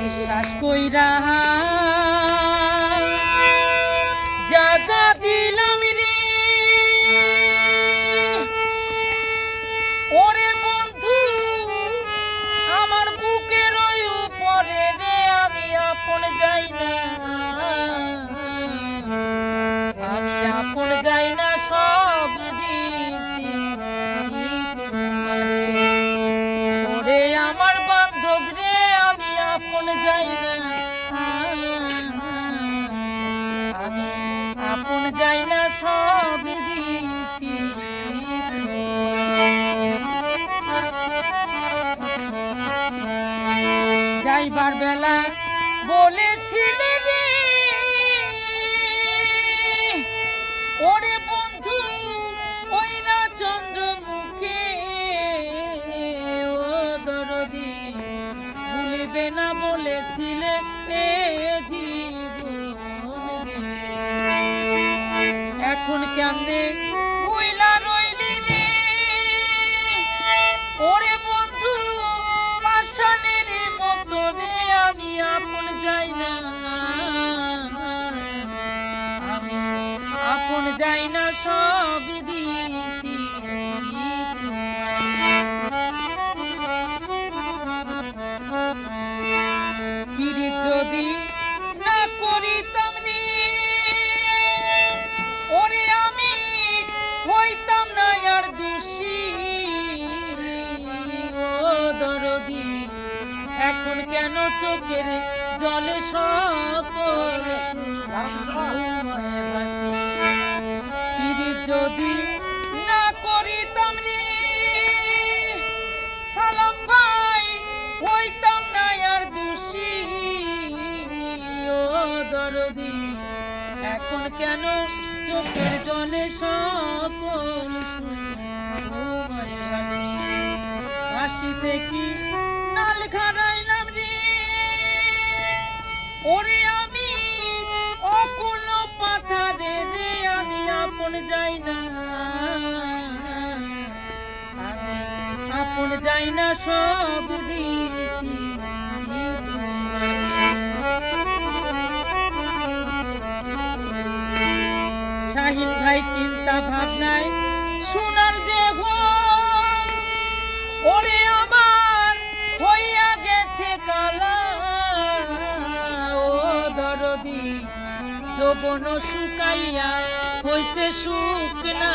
বিশ্বাস কইরা যাইবার বেলা বলেছিলে ওরে বন্ধু, ওই না চন্দ্রমুখে। ও দরদি, ভুলিবে না বলেছিলে এ এখন কেমনে ভুইলা রইলি রে? ওরে বন্ধু পাশানের যাই না সব যদি না ওরে আমি হইতাম না আর দোষী। ও দরদি, এখন কেন চোখের জলে সকল দরদি। এখন কেন চোখের জলে সকল হাসিতে কি নাল খারাইলাম রে? ওরে আমি অকুল পাথারে রে, আমি আপন যাই না। আপন যাই না সব দিছি শাহিন ভাই চিন্তা ভাবনায় সোনার দেহ। ওরে আমার, হইয়া গেছে কালা। ও দরদি, যৌবন শুকাইয়া হইছে শুকনা